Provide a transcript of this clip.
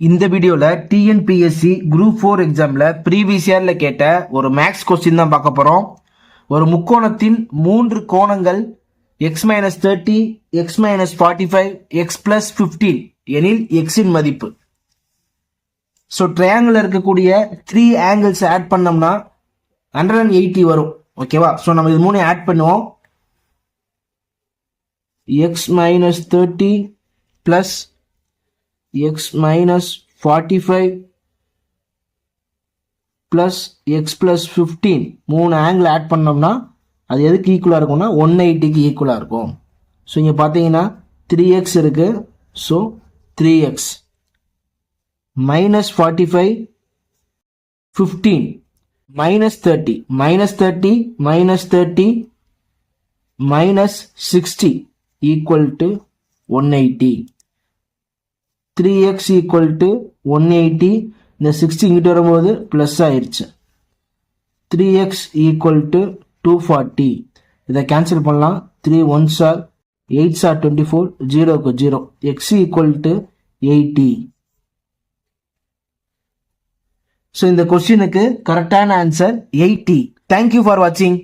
இந்த வீடியோவில் TNPSC group four எக்ஸாமில் ப்ரீவியஸ் இயரில் கேட்ட ஒரு மேக்ஸ் கொஸ்டின் தான் பார்க்க போகிறோம் ஒரு முக்கோணத்தின் மூன்று கோணங்கள் x minus thirty x minus forty five x plus fifteen எனில் எக்ஸின் மதிப்பு. ஸோ ட்ரையாங்கிள் இருக்கக்கூடிய த்ரீ ஆங்கிள்ஸ் ஆட் பண்ணோம்னா ஹண்ட்ரட் அண்ட் எயிட்டி வரும். ஓகேவா ஸோ நம்ம இது மூணு ஆட் பண்ணுவோம். X minus thirty plus x minus forty five plus x plus fifteen மூணு ஆங்கிள் ஆட் பண்ணோம்னா அது எதுக்கு ஈக்குவலாக இருக்கும்னா ஒன் எயிட்டிக்கு ஈக்குவலாக இருக்கும். ஸோ இங்கே பார்த்தீங்கன்னா த்ரீ எக்ஸ் இருக்குது so three x minus forty five fifteen minus thirty minus thirty minus thirty minus sixty equal to one eighty three x equal to one eighty இந்த சிக்ஸ்டி இங்கிட்டு வரும்போது ப்ளஸ் ஆயிடுச்சு three x equal to two forty இதை cancel பண்ணலாம். Three one sir eight sir twenty four ஜீரோக்கு zero x equal to eighty so இந்த கொஸ்டினுக்கு கரெக்டான ஆன்சர் எயிட்டி தேங்க்யூ ஃபார் வாட்சிங்